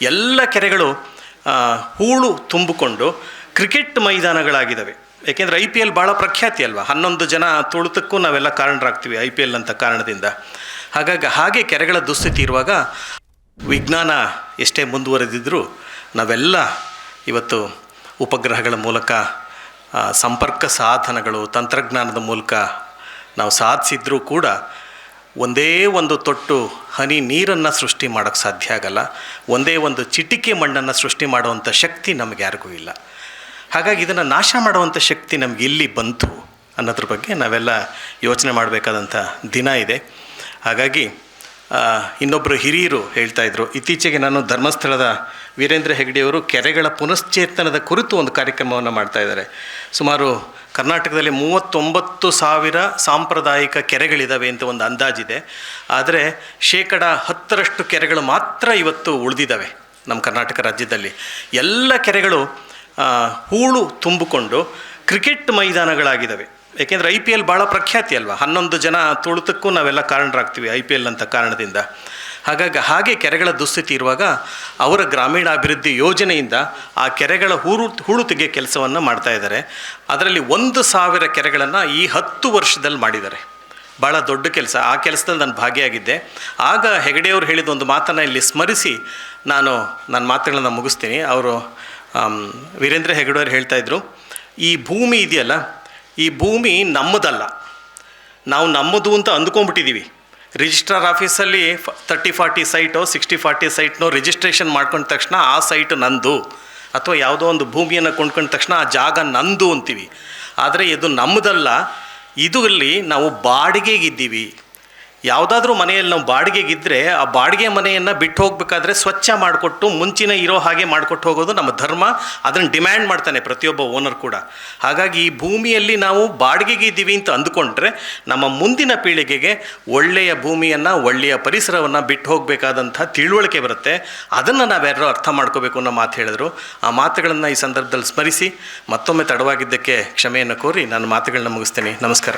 ಎಲ್ಲ ಕೆರೆಗಳು ಹೂಳು ತುಂಬಿಕೊಂಡು ಕ್ರಿಕೆಟ್ ಮೈದಾನಗಳಾಗಿದ್ದಾವೆ. ಏಕೆಂದರೆ ಐ ಪಿ ಎಲ್ ಭಾಳ ಪ್ರಖ್ಯಾತಿ ಅಲ್ವಾ? ಹನ್ನೊಂದು ಜನ ತುಳಿತಕ್ಕೂ ನಾವೆಲ್ಲ ಕಾರಣರಾಗ್ತೀವಿ ಐ ಪಿ ಎಲ್ ಅಂತ ಕಾರಣದಿಂದ. ಹಾಗಾಗಿ ಹಾಗೆ ಕೆರೆಗಳ ದುಸ್ಥಿತಿ ಇರುವಾಗ ವಿಜ್ಞಾನ ಎಷ್ಟೇ ಮುಂದುವರೆದಿದ್ದರೂ ನಾವೆಲ್ಲ ಇವತ್ತು ಉಪಗ್ರಹಗಳ ಮೂಲಕ ಸಂಪರ್ಕ ಸಾಧನಗಳು, ತಂತ್ರಜ್ಞಾನದ ಮೂಲಕ ನಾವು ಸಾಧಿಸಿದ್ರೂ ಕೂಡ ಒಂದೇ ಒಂದು ತೊಟ್ಟು ಹನಿ ನೀರನ್ನು ಸೃಷ್ಟಿ ಮಾಡೋಕ್ಕೆ ಸಾಧ್ಯ ಆಗಲ್ಲ. ಒಂದೇ ಒಂದು ಚಿಟಿಕೆ ಮಣ್ಣನ್ನು ಸೃಷ್ಟಿ ಮಾಡುವಂಥ ಶಕ್ತಿ ನಮಗೆ ಯಾರಿಗೂ ಇಲ್ಲ. ಹಾಗಾಗಿ ಇದನ್ನು ನಾಶ ಮಾಡುವಂಥ ಶಕ್ತಿ ನಮ್ಗೆ ಇಲ್ಲಿ ಬಂತು ಅನ್ನೋದ್ರ ಬಗ್ಗೆ ನಾವೆಲ್ಲ ಯೋಚನೆ ಮಾಡಬೇಕಾದಂಥ ದಿನ ಇದೆ. ಹಾಗಾಗಿ ಇನ್ನೊಬ್ಬರು ಹಿರಿಯರು ಹೇಳ್ತಾ ಇದ್ರು. ಇತ್ತೀಚೆಗೆ ನಾನು ಧರ್ಮಸ್ಥಳದ ವೀರೇಂದ್ರ ಹೆಗ್ಡೆಯವರು ಕೆರೆಗಳ ಪುನಶ್ಚೇತನದ ಕುರಿತು ಒಂದು ಕಾರ್ಯಕ್ರಮವನ್ನು ಮಾಡ್ತಾ ಇದ್ದಾರೆ. ಸುಮಾರು ಕರ್ನಾಟಕದಲ್ಲಿ ಮೂವತ್ತೊಂಬತ್ತು ಸಾವಿರ ಸಾಂಪ್ರದಾಯಿಕ ಕೆರೆಗಳಿದ್ದಾವೆ ಅಂತ ಒಂದು ಅಂದಾಜಿದೆ. ಆದರೆ ಶೇಕಡ ಹತ್ತರಷ್ಟು ಕೆರೆಗಳು ಮಾತ್ರ ಇವತ್ತು ಉಳಿದಿದ್ದಾವೆ ನಮ್ಮ ಕರ್ನಾಟಕ ರಾಜ್ಯದಲ್ಲಿ. ಎಲ್ಲ ಕೆರೆಗಳು ಹೂಳು ತುಂಬಿಕೊಂಡು ಕ್ರಿಕೆಟ್ ಮೈದಾನಗಳಾಗಿದ್ದಾವೆ ಏಕೆಂದರೆ ಐ ಪಿ ಎಲ್ ಭಾಳ ಪ್ರಖ್ಯಾತಿ ಅಲ್ವಾ? ಹನ್ನೊಂದು ಜನ ತುಳಿತಕ್ಕೂ ನಾವೆಲ್ಲ ಕಾರಣರಾಗ್ತೀವಿ ಐ ಪಿ ಎಲ್ ಅಂತ ಕಾರಣದಿಂದ. ಹಾಗಾಗಿ ಹಾಗೆ ಕೆರೆಗಳ ದುಸ್ಥಿತಿ ಇರುವಾಗ ಅವರ ಗ್ರಾಮೀಣಾಭಿವೃದ್ಧಿ ಯೋಜನೆಯಿಂದ ಆ ಕೆರೆಗಳ ಹೂರು ಹೂಳು ತೆಗೆಯ ಕೆಲಸವನ್ನು ಮಾಡ್ತಾ ಇದ್ದಾರೆ. ಅದರಲ್ಲಿ ಒಂದು ಸಾವಿರ ಕೆರೆಗಳನ್ನು ಈ ಹತ್ತು ವರ್ಷದಲ್ಲಿ ಮಾಡಿದ್ದಾರೆ. ಭಾಳ ದೊಡ್ಡ ಕೆಲಸ. ಆ ಕೆಲಸದಲ್ಲಿ ನಾನು ಭಾಗಿಯಾಗಿದ್ದೆ. ಆಗ ಹೆಗಡೆಯವರು ಹೇಳಿದ ಒಂದು ಮಾತನ್ನು ಇಲ್ಲಿ ಸ್ಮರಿಸಿ ನಾನು ನನ್ನ ಮಾತುಗಳನ್ನು ಮುಗಿಸ್ತೀನಿ. ಅವರು ವೀರೇಂದ್ರ ಹೆಗಡೆಯವರು ಹೇಳ್ತಾಯಿದ್ರು ಈ ಭೂಮಿ ಇದೆಯಲ್ಲ ಈ ಭೂಮಿ ನಮ್ಮದಲ್ಲ. ನಾವು ನಮ್ಮದು ಅಂತ ಅಂದ್ಕೊಂಡ್ಬಿಟ್ಟಿದ್ದೀವಿ ರಿಜಿಸ್ಟ್ರಾರ್ ಆಫೀಸಲ್ಲಿ thirty forty site sixty forty ಸೈಟ್ನೋ registration ಮಾಡ್ಕೊಂಡ ತಕ್ಷಣ ಆ ಸೈಟ್ ನಂದು. ಅಥವಾ ಯಾವುದೋ ಒಂದು ಭೂಮಿಯನ್ನು ಕೊಂಡ್ಕೊಂಡ ತಕ್ಷಣ ಆ ಜಾಗ ನಂದು ಅಂತೀವಿ. ಆದರೆ ಇದು ನಮ್ಮದಲ್ಲ. ಇದು ಇಲ್ಲಿ ನಾವು ಬಾಡಿಗೆಗಿದ್ದೀವಿ ಯಾವುದಾದ್ರೂ ಮನೆಯಲ್ಲಿ ನಾವು ಬಾಡಿಗೆಗಿದ್ದರೆ ಆ ಬಾಡಿಗೆ ಮನೆಯನ್ನು ಬಿಟ್ಟು ಹೋಗಬೇಕಾದ್ರೆ ಸ್ವಚ್ಛ ಮಾಡಿಕೊಟ್ಟು ಮುಂಚಿನ ಇರೋ ಹಾಗೆ ಮಾಡಿಕೊಟ್ಟು ಹೋಗೋದು ನಮ್ಮ ಧರ್ಮ. ಅದನ್ನು ಡಿಮ್ಯಾಂಡ್ ಮಾಡ್ತಾನೆ ಪ್ರತಿಯೊಬ್ಬ ಓನರ್ ಕೂಡ. ಹಾಗಾಗಿ ಈ ಭೂಮಿಯಲ್ಲಿ ನಾವು ಬಾಡಿಗೆಗೆ ಇದ್ದೀವಿ ಅಂತ ಅಂದುಕೊಂಡ್ರೆ ನಮ್ಮ ಮುಂದಿನ ಪೀಳಿಗೆಗೆ ಒಳ್ಳೆಯ ಭೂಮಿಯನ್ನು, ಒಳ್ಳೆಯ ಪರಿಸರವನ್ನು ಬಿಟ್ಟು ಹೋಗಬೇಕಾದಂಥ ತಿಳುವಳಿಕೆ ಬರುತ್ತೆ. ಅದನ್ನು ನಾವ್ಯಾರೋ ಅರ್ಥ ಮಾಡ್ಕೋಬೇಕು ಅನ್ನೋ ಮಾತು ಹೇಳಿದ್ರು. ಆ ಮಾತುಗಳನ್ನು ಈ ಸಂದರ್ಭದಲ್ಲಿ ಸ್ಮರಿಸಿ ಮತ್ತೊಮ್ಮೆ ತಡವಾಗಿದ್ದಕ್ಕೆ ಕ್ಷಮೆಯನ್ನು ಕೋರಿ ನಾನು ಮಾತುಗಳನ್ನ ಮುಗಿಸ್ತೇನೆ. ನಮಸ್ಕಾರ.